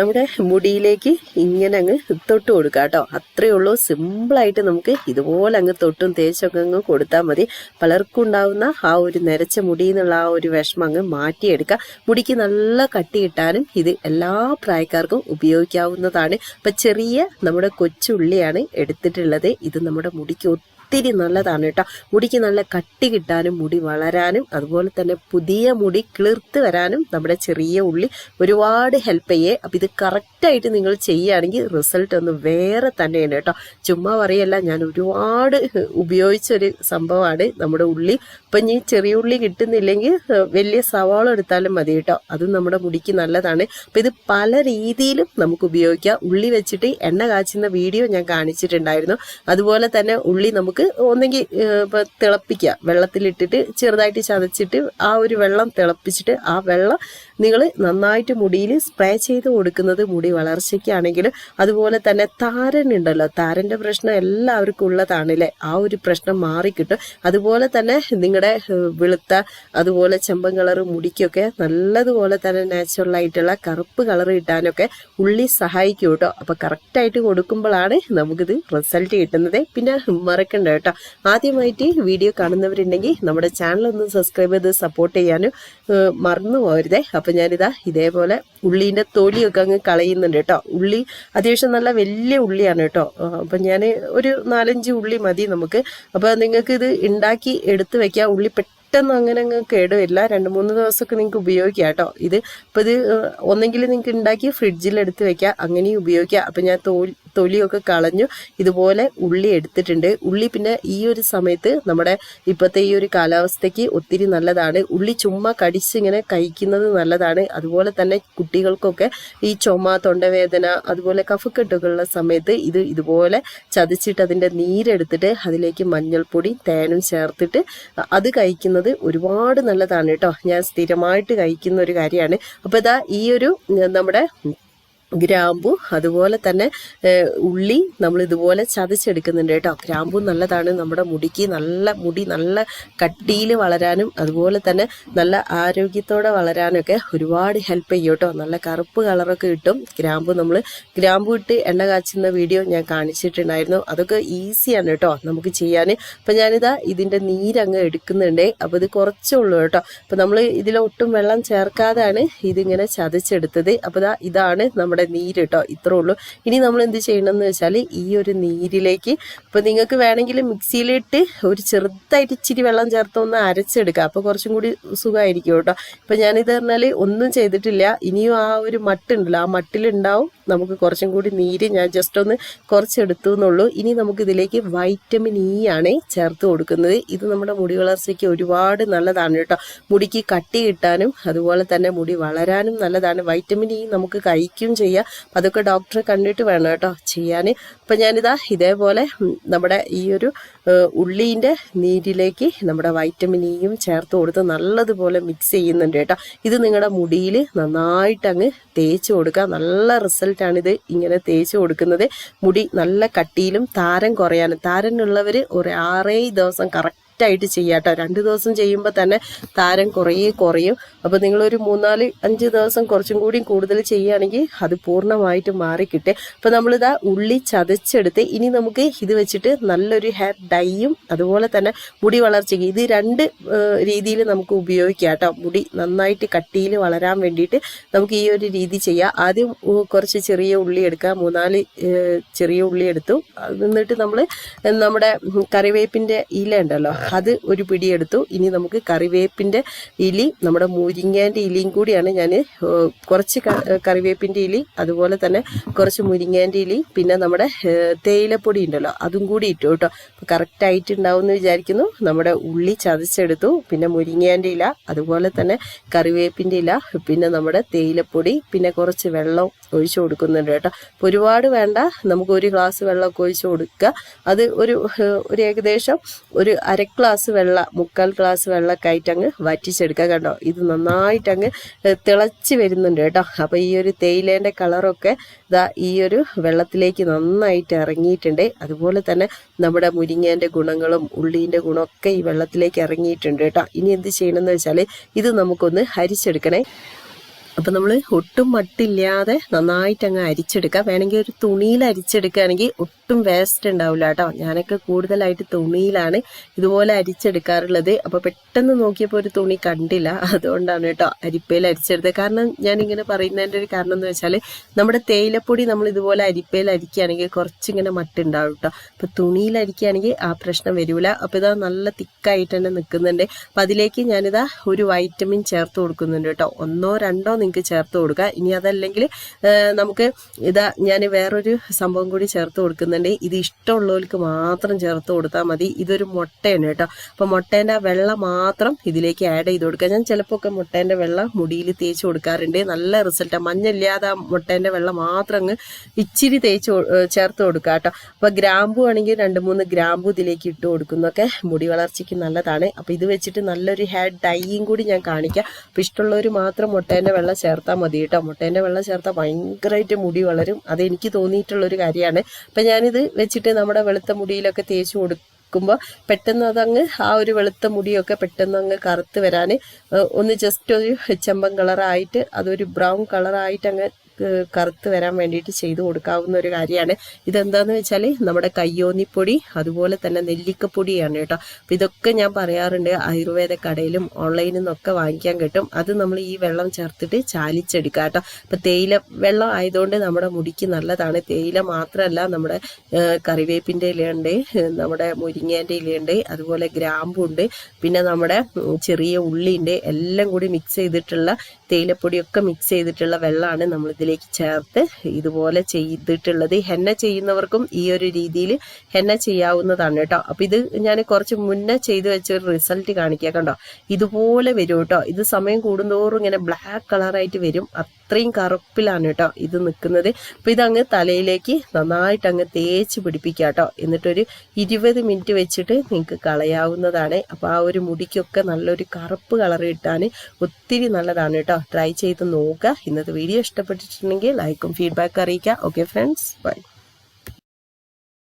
നമ്മുടെ മുടിയിലേക്ക് ഇങ്ങനെ അങ്ങ് തൊട്ട് കൊടുക്കുക കേട്ടോ. അത്രയേ ഉള്ളൂ. സിമ്പിളായിട്ട് നമുക്ക് ഇതുപോലെ അങ്ങ് തൊട്ടും തേച്ചൊക്കെ അങ്ങ് കൊടുത്താൽ മതി. പലർക്കും ഉണ്ടാവുന്ന ആ ഒരു നരച്ച മുടി എന്നുള്ള ആ ഒരു വിഷമം അങ്ങ് മാറ്റിയെടുക്കുക മുടിക്ക് നല്ല കട്ടി കിട്ടാനും ഇത് എല്ലാ പ്രായക്കാർക്കും ഉപയോഗിക്കാവുന്നതാണ്. ഇപ്പം ചെറിയ നമ്മുടെ കൊച്ചുള്ളിയാണ് എടുത്തിട്ടുള്ളത്. ഇത് നമ്മുടെ മുടിക്ക് നല്ലതാണ് കേട്ടോ. മുടിക്ക് നല്ല കട്ടി കിട്ടാനും മുടി വളരാനും അതുപോലെ തന്നെ പുതിയ മുടി കിളിർത്ത് വരാനും നമ്മുടെ ചെറിയ ഉള്ളി ഒരുപാട് ഹെൽപ്പ് ചെയ്യേ. അപ്പം ഇത് കറക്റ്റായിട്ട് നിങ്ങൾ ചെയ്യുകയാണെങ്കിൽ റിസൾട്ട് ഒന്ന് വേറെ തന്നെയാണ് കേട്ടോ. ചുമ്മാ പറയല്ല ഞാൻ ഒരുപാട് ഉപയോഗിച്ചൊരു സംഭവമാണ് നമ്മുടെ ഉള്ളി. ഇപ്പം ഈ ചെറിയ ഉള്ളി കിട്ടുന്നില്ലെങ്കിൽ വലിയ സവാള എടുത്താലും മതി കേട്ടോ. അതും നമ്മുടെ മുടിക്ക് നല്ലതാണ്. അപ്പം ഇത് പല രീതിയിലും നമുക്ക് ഉപയോഗിക്കാം. ഉള്ളി വെച്ചിട്ട് എണ്ണ കാച്ചുന്ന വീഡിയോ ഞാൻ കാണിച്ചിട്ടുണ്ടായിരുന്നു. അതുപോലെ തന്നെ ഉള്ളി നമുക്ക് ഒന്നെങ്കിൽ ഇപ്പം തിളപ്പിക്കുക വെള്ളത്തിലിട്ടിട്ട് ചെറുതായിട്ട് ചതച്ചിട്ട് ആ ഒരു വെള്ളം തിളപ്പിച്ചിട്ട് ആ വെള്ളം നിങ്ങൾ നന്നായിട്ട് മുടിയിൽ സ്പ്രേ ചെയ്ത് കൊടുക്കുന്നത് മുടി വളർച്ചയ്ക്കാണെങ്കിൽ അതുപോലെ തന്നെ താരൻ ഉണ്ടല്ലോ താരന്റെ പ്രശ്നം എല്ലാവർക്കും ഉള്ളതാണല്ലേ? ആ ഒരു പ്രശ്നം മാറിക്കിട്ടും. അതുപോലെ തന്നെ നിങ്ങളുടെ വെളുത്ത അതുപോലെ ചെമ്പൻ കളർ മുടിക്കൊക്കെ നല്ലതുപോലെ തന്നെ നാച്ചുറൽ ആയിട്ടുള്ള കറുപ്പ് കളർ കിട്ടാനൊക്കെ ഉള്ളി സഹായിക്കും കേട്ടോ. അപ്പം കറക്റ്റായിട്ട് കൊടുക്കുമ്പോഴാണ് നമുക്കിത് റിസൾട്ട് കിട്ടുന്നത്. പിന്നെ മറക്കണ്ട കേട്ടോ. ആദ്യമായിട്ട് വീഡിയോ കാണുന്നവരുണ്ടെങ്കിൽ നമ്മുടെ ചാനൽ ഒന്ന് സബ്സ്ക്രൈബ് ചെയ്ത് സപ്പോർട്ട് ചെയ്യാനും മറന്നു പോകരുതേ. അപ്പം ഞാനിതാ ഇതേപോലെ ഉള്ളീന്റെ തൊലിയൊക്കെ അങ്ങ് കളയുന്നുണ്ട് കേട്ടോ. ഉള്ളി അത്യാവശ്യം നല്ല വലിയ ഉള്ളിയാണ് കേട്ടോ. അപ്പം ഞാൻ ഒരു നാലഞ്ച് ഉള്ളി മതി നമുക്ക്. അപ്പോൾ നിങ്ങൾക്ക് ഇത് ഉണ്ടാക്കി എടുത്ത് വെക്കാം. ഉള്ളി പെട്ടെന്ന് അങ്ങനെ അങ്ങ് കേടുവരില്ല. രണ്ട് മൂന്ന് ദിവസമൊക്കെ നിങ്ങൾക്ക് ഉപയോഗിക്കാം കേട്ടോ. ഇത് ഇപ്പം ഇത് ഒന്നെങ്കിൽ നിങ്ങൾക്ക് ഉണ്ടാക്കി ഫ്രിഡ്ജിൽ എടുത്ത് വെക്കാം. അങ്ങനെയും ഉപയോഗിക്കാം. അപ്പം ഞാൻ തോൽ തൊലിയൊക്കെ കളഞ്ഞു. ഇതുപോലെ ഉള്ളി എടുത്തിട്ടുണ്ട്. ഉള്ളി പിന്നെ ഈ ഒരു സമയത്ത് നമ്മുടെ ഇപ്പോഴത്തെ ഈ ഒരു കാലാവസ്ഥയ്ക്ക് ഒത്തിരി നല്ലതാണ്. ഉള്ളി ചുമ്മാ കടിച്ചിങ്ങനെ കഴിക്കുന്നത് നല്ലതാണ്. അതുപോലെ തന്നെ കുട്ടികൾക്കൊക്കെ ഈ ചുമ തൊണ്ടവേദന അതുപോലെ കഫക്കെട്ടുകളുള്ള സമയത്ത് ഇത് ഇതുപോലെ ചതച്ചിട്ട് അതിന്റെ നീരെടുത്തിട്ട് അതിലേക്ക് മഞ്ഞൾപ്പൊടി തേനും ചേർത്തിട്ട് അത് കഴിക്കുന്നത് ഒരുപാട് നല്ലതാണ് കേട്ടോ. ഞാൻ സ്ഥിരമായിട്ട് കഴിക്കുന്ന ഒരു കാര്യമാണ്. അപ്പോൾ ഇതാ ഈ ഒരു നമ്മുടെ ഗ്രാമ്പു അതുപോലെ തന്നെ ഉള്ളി നമ്മൾ ഇതുപോലെ ചതച്ചെടുക്കുന്നുണ്ട് കേട്ടോ. ഗ്രാമ്പു നല്ലതാണ് നമ്മുടെ മുടിക്ക് നല്ല മുടി നല്ല കട്ടിയിൽ വളരാനും അതുപോലെ തന്നെ നല്ല ആരോഗ്യത്തോടെ വളരാനൊക്കെ ഒരുപാട് ഹെൽപ്പ് ചെയ്യും കേട്ടോ. നല്ല കറുപ്പ് കളറൊക്കെ കിട്ടും. ഗ്രാമ്പു നമ്മൾ ഗ്രാമ്പു ഇട്ട് എണ്ണ കാച്ചുന്ന വീഡിയോ ഞാൻ കാണിച്ചിട്ടുണ്ടായിരുന്നു. അതൊക്കെ ഈസിയാണ് കേട്ടോ നമുക്ക് ചെയ്യാൻ. അപ്പം ഞാനിതാ ഇതിന്റെ നീരങ്ങ് എടുക്കുന്നുണ്ട്. അപ്പോൾ ഇത് കുറച്ചേ ഉള്ളൂ കേട്ടോ. അപ്പോൾ നമ്മൾ ഇതിലൊട്ടും വെള്ളം ചേർക്കാതാണ് ഇതിങ്ങനെ ചതച്ചെടുത്തത്. അപ്പോൾ ഇതാ ഇതാണ് നമ്മുടെ നീര് കേട്ടോ ഇത്രേ ഉള്ളൂ. ഇനി നമ്മൾ എന്ത് ചെയ്യണം എന്ന് വെച്ചാൽ ഈ ഒരു നീരിലേക്ക് ഇപ്പം നിങ്ങൾക്ക് വേണമെങ്കിൽ മിക്സിയിലിട്ട് ഒരു ചെറുതായിട്ട് ഇച്ചിരി വെള്ളം ചേർത്ത് ഒന്ന് അരച്ചെടുക്കുക അപ്പോൾ കുറച്ചും കൂടി സുഖമായിരിക്കും കേട്ടോ. ഇപ്പം ഞാനിത് പറഞ്ഞാൽ ഒന്നും ചെയ്തിട്ടില്ല. ഇനിയും ആ ഒരു മട്ടുണ്ടല്ലോ ആ മട്ടിലുണ്ടാവും. നമുക്ക് കുറച്ചും കൂടി നീര് ഞാൻ ജസ്റ്റ് ഒന്ന് കുറച്ചെടുത്തു എന്നുള്ളൂ ഇനി നമുക്ക് ഇതിലേക്ക് വൈറ്റമിൻ ഇ ആണ് ചേർത്ത് കൊടുക്കുന്നത്. ഇത് നമ്മുടെ മുടി വളർച്ചയ്ക്ക് ഒരുപാട് നല്ലതാണ് കേട്ടോ. മുടിക്ക് കട്ടി കിട്ടാനും അതുപോലെ തന്നെ മുടി വളരാനും നല്ലതാണ്. വൈറ്റമിൻ ഇ നമുക്ക് കഴിക്കും ചെയ്യാം. അതൊക്കെ ഡോക്ടറെ കണ്ടിട്ട് വേണം കേട്ടോ ചെയ്യാൻ അപ്പം ഞാനിതാ ഇതേപോലെ നമ്മുടെ ഈ ഒരു ഉള്ളീന്റെ നീരിലേക്ക് നമ്മുടെ വൈറ്റമിൻ ഇയും ചേർത്ത് കൊടുത്ത് നല്ലതുപോലെ മിക്സ് ചെയ്യുന്നുണ്ട് കേട്ടോ. ഇത് നിങ്ങളുടെ മുടിയിൽ നന്നായിട്ട് അങ്ങ് തേച്ച് കൊടുക്കുക. നല്ല റിസൾട്ടാണിത് ഇങ്ങനെ തേച്ച് കൊടുക്കുന്നത്. മുടി നല്ല കട്ടിയിലും താരം കുറയാനും താരനുള്ളവർ ഒരു ആറേ ദിവസം കറക്റ്റ് ആയിട്ട് ചെയ്യാട്ടോ. രണ്ട് ദിവസം ചെയ്യുമ്പോൾ തന്നെ താരം കുറേ കുറയും. അപ്പോൾ നിങ്ങളൊരു മൂന്നാൽ അഞ്ച് ദിവസം കുറച്ചും കൂടി കൂടുതൽ ചെയ്യുകയാണെങ്കിൽ അത് പൂർണമായിട്ട് മാറിക്കിട്ടെ അപ്പോൾ നമ്മളിതാ ഉള്ളി ചതച്ചെടുത്ത് ഇനി നമുക്ക് ഇത് വെച്ചിട്ട് നല്ലൊരു ഹെയർ ഡൈയും അതുപോലെ തന്നെ മുടി വളർച്ചയ്ക്ക് ഇത് രണ്ട് രീതിയിൽ നമുക്ക് ഉപയോഗിക്കാം കേട്ടോ മുടി നന്നായിട്ട് കട്ടിയിൽ വളരാൻ വേണ്ടിയിട്ട് നമുക്ക് ഈ ഒരു രീതി ചെയ്യാം. ആദ്യം കുറച്ച് ചെറിയ ഉള്ളി എടുക്കാം. മൂന്നാൽ ചെറിയ ഉള്ളി എടുത്തു. എന്നിട്ട് നമ്മൾ നമ്മുടെ കറിവേപ്പിന്റെ ഇല ഉണ്ടല്ലോ അത് ഒരു പിടിയെടുത്തു ഇനി നമുക്ക് കറിവേപ്പിന്റെ ഇലി നമ്മുടെ മുരിങ്ങേന്റെ ഇലയും കൂടിയാണ് ഞാൻ കുറച്ച് കറിവേപ്പിന്റെ ഇലി അതുപോലെ തന്നെ കുറച്ച് മുരിങ്ങേന്റെ ഇലി പിന്നെ നമ്മുടെ തേയിലപ്പൊടി ഉണ്ടല്ലോ അതും കൂടി ഇട്ടു കേട്ടോ. അപ്പോൾ കറക്റ്റ് ആയിട്ട് ഉണ്ടാവും എന്ന് വിചാരിക്കുന്നു. നമ്മുടെ ഉള്ളി ചതച്ചെടുത്തു പിന്നെ മുരിങ്ങേന്റെ ഇല അതുപോലെ തന്നെ കറിവേപ്പിന്റെ ഇല പിന്നെ നമ്മുടെ തേയിലപ്പൊടി പിന്നെ കുറച്ച് വെള്ളം ഒഴിച്ചു കൊടുക്കുന്നുണ്ട് കേട്ടോ. അപ്പോൾ ഒരുപാട് വേണ്ട. നമുക്ക് ഒരു ഗ്ലാസ് വെള്ളമൊക്കെ ഒഴിച്ചു കൊടുക്കുക. അത് ഒരു ഒരു ഏകദേശം ഒരു അര ഗ്ലാസ് വെള്ളം മുക്കാൽ ഗ്ലാസ് വെള്ളമൊക്കെ ആയിട്ട് അങ്ങ് വറ്റിച്ചെടുക്കുക കണ്ടോ? ഇത് നന്നായിട്ട് അങ്ങ് തിളച്ച് വരുന്നുണ്ട് കേട്ടോ. അപ്പോൾ ഈ ഒരു തേയിലേന്റെ കളറൊക്കെ ഇതാ ഈ ഒരു വെള്ളത്തിലേക്ക് നന്നായിട്ട് ഇറങ്ങിയിട്ടുണ്ട്. അതുപോലെ തന്നെ നമ്മുടെ മുരിങ്ങേന്റെ ഗുണങ്ങളും ഉള്ളീന്റെ ഗുണമൊക്കെ ഈ വെള്ളത്തിലേക്ക് ഇറങ്ങിയിട്ടുണ്ട് കേട്ടോ. ഇനി എന്ത് ചെയ്യണമെന്ന് വെച്ചാൽ ഇത് നമുക്കൊന്ന് ഹരിച്ചെടുക്കണേ അപ്പം നമ്മൾ ഒട്ടും മട്ടില്ലാതെ നന്നായിട്ട് അങ്ങ് അരിച്ചെടുക്കുക വേണമെങ്കിൽ ഒരു തുണിയിൽ അരിച്ചെടുക്കുകയാണെങ്കിൽ ഒട്ടും വേസ്റ്റ് ഉണ്ടാവില്ല കേട്ടോ. ഞാനൊക്കെ കൂടുതലായിട്ട് തുണിയിലാണ് ഇതുപോലെ അരിച്ചെടുക്കാറുള്ളത്. അപ്പോൾ പെട്ടെന്ന് നോക്കിയപ്പോൾ ഒരു തുണി കണ്ടില്ല. അതുകൊണ്ടാണ് കേട്ടോ അരിപ്പയിൽ അരിച്ചെടുത്തത്. കാരണം ഞാനിങ്ങനെ പറയുന്നതിന്റെ ഒരു കാരണം എന്ന് വെച്ചാൽ നമ്മുടെ തേയിലപ്പൊടി നമ്മൾ ഇതുപോലെ അരിപ്പയിൽ അരിക്കുകയാണെങ്കിൽ കുറച്ചിങ്ങനെ മട്ടുണ്ടാവും കേട്ടോ. അപ്പോൾ തുണിയിൽ അരിക്കുകയാണെങ്കിൽ ആ പ്രശ്നം വരില്ല അപ്പോൾ ഇതാ നല്ല തിക്കായിട്ട് തന്നെ നിൽക്കുന്നുണ്ട്. അപ്പം അതിലേക്ക് ഞാനിതാ ഒരു വൈറ്റമിൻ ചേർത്ത് കൊടുക്കുന്നുണ്ട് കേട്ടോ. ഒന്നോ രണ്ടോ നിങ്ങൾക്ക് ചേർത്ത് കൊടുക്കുക ഇനി അതല്ലെങ്കിൽ നമുക്ക് ഇതാ ഞാൻ വേറൊരു സംഭവം കൂടി ചേർത്ത് കൊടുക്കുന്നുണ്ട്. ഇത് ഇഷ്ടമുള്ളവർക്ക് മാത്രം ചേർത്ത് കൊടുത്താൽ മതി. ഇതൊരു മുട്ടയാണ് കേട്ടോ. അപ്പോൾ മുട്ടേന്റെ വെള്ളം മാത്രം ഇതിലേക്ക് ആഡ് ചെയ്ത് കൊടുക്കുക. ഞാൻ ചിലപ്പോൾ ഒക്കെ മുട്ടേന്റെ വെള്ളം മുടിയിൽ തേച്ച് കൊടുക്കാറുണ്ട്. നല്ല റിസൾട്ടാണ് മഞ്ഞില്ലാതെ ആ മുട്ടേന്റെ വെള്ളം മാത്രം അങ്ങ് ഇച്ചിരി തേച്ച് ചേർത്ത് കൊടുക്കുക കേട്ടോ. അപ്പോൾ ഗ്രാമ്പു ആണെങ്കിൽ രണ്ട് മൂന്ന് ഗ്രാമ്പു ഇതിലേക്ക് ഇട്ട് കൊടുക്കുന്നൊക്കെ മുടി വളർച്ചയ്ക്ക് നല്ലതാണ്. അപ്പോൾ ഇത് വെച്ചിട്ട് നല്ലൊരു ഹെയർ ഡൈയും കൂടി ഞാൻ കാണിക്കാം. അപ്പോൾ ഇഷ്ടമുള്ളവർ മാത്രം മുട്ടേന്റെ വെള്ളം ചേർത്താൽ മതി കേട്ടോ. മുട്ടേന്റെ വെള്ളം ചേർത്താൽ ഭയങ്കരമായിട്ട് മുടി വളരും. അത് എനിക്ക് തോന്നിയിട്ടുള്ളൊരു കാര്യമാണ്. അപ്പം ഞാനിത് വെച്ചിട്ട് നമ്മുടെ വെളുത്ത മുടിയിലൊക്കെ തേച്ച് കൊടുക്കുമ്പോൾ പെട്ടെന്ന് അതങ്ങ് ആ ഒരു വെളുത്ത മുടിയൊക്കെ പെട്ടെന്ന് അങ്ങ് കറുത്ത് വരാൻ ഒന്ന് ജസ്റ്റ് ഒരു ചെമ്പൻ കളറായിട്ട് അതൊരു ബ്രൗൺ കളറായിട്ട് അങ്ങ് കറുത്ത് വരാൻ വേണ്ടിയിട്ട് ചെയ്തു കൊടുക്കാവുന്ന ഒരു കാര്യമാണ്. ഇതെന്താന്ന് വെച്ചാൽ നമ്മുടെ കയ്യോന്നിപ്പൊടി അതുപോലെ തന്നെ നെല്ലിക്കപ്പൊടിയാണ് കേട്ടോ. അപ്പം ഇതൊക്കെ ഞാൻ പറയാറുണ്ട് ആയുർവേദ കടയിലും ഓൺലൈനിൽ നിന്നൊക്കെ വാങ്ങിക്കാൻ കിട്ടും. അത് നമ്മൾ ഈ വെള്ളം ചേർത്തിട്ട് ചാലിച്ചെടുക്കുക കേട്ടോ. അപ്പം തേയില വെള്ളം ആയതുകൊണ്ട് നമ്മുടെ മുടിക്ക് നല്ലതാണ്. തേയില മാത്രമല്ല നമ്മുടെ കറിവേപ്പിന്റെ ഇലയുണ്ട് നമ്മുടെ മുരിങ്ങേന്റെ ഇലയുണ്ട് അതുപോലെ ഗ്രാമ്പുണ്ട് പിന്നെ നമ്മുടെ ചെറിയ ഉള്ളിയുണ്ട് എല്ലാം കൂടി മിക്സ് ചെയ്തിട്ടുള്ള തേയിലപ്പൊടിയൊക്കെ മിക്സ് ചെയ്തിട്ടുള്ള വെള്ളമാണ് നമ്മൾ ഇതിലേക്ക് ചേർത്ത് ഇതുപോലെ ചെയ്തിട്ടുള്ളത്. ഹെന്ന ചെയ്യുന്നവർക്കും ഈ ഒരു രീതിയിൽ ഹെന്ന ചെയ്യാവുന്നതാണ് കേട്ടോ. അപ്പം ഇത് ഞാൻ കുറച്ച് മുന്നേ ചെയ്തു വെച്ച ഒരു റിസൾട്ട് കാണിക്കാം കണ്ടോ ഇതുപോലെ വരും കേട്ടോ. ഇത് സമയം കൂടുന്തോറും ഇങ്ങനെ ബ്ലാക്ക് കളറായിട്ട് വരും. അത്രയും കറുപ്പിലാണ് കേട്ടോ ഇത് നിൽക്കുന്നത്. അപ്പോൾ ഇതങ്ങ് തലയിലേക്ക് നന്നായിട്ട് അങ്ങ് തേച്ച് പിടിപ്പിക്കുക കേട്ടോ. എന്നിട്ടൊരു ഇരുപത് മിനിറ്റ് വെച്ചിട്ട് നിങ്ങൾക്ക് കളയാവുന്നതാണ്. അപ്പോൾ ആ ഒരു മുടിക്കൊക്കെ നല്ലൊരു കറുപ്പ് കളർ കിട്ടാൻ ഒത്തിരി നല്ലതാണ് കേട്ടോ. ട്രൈ ചെയ്ത് നോക്കുക. ഇന്നത്തെ വീഡിയോ ഇഷ്ടപ്പെട്ടിട്ടുണ്ടെങ്കിൽ ലൈക്കും ഫീഡ്ബാക്ക് അറിയിക്കുക. Okay friends bye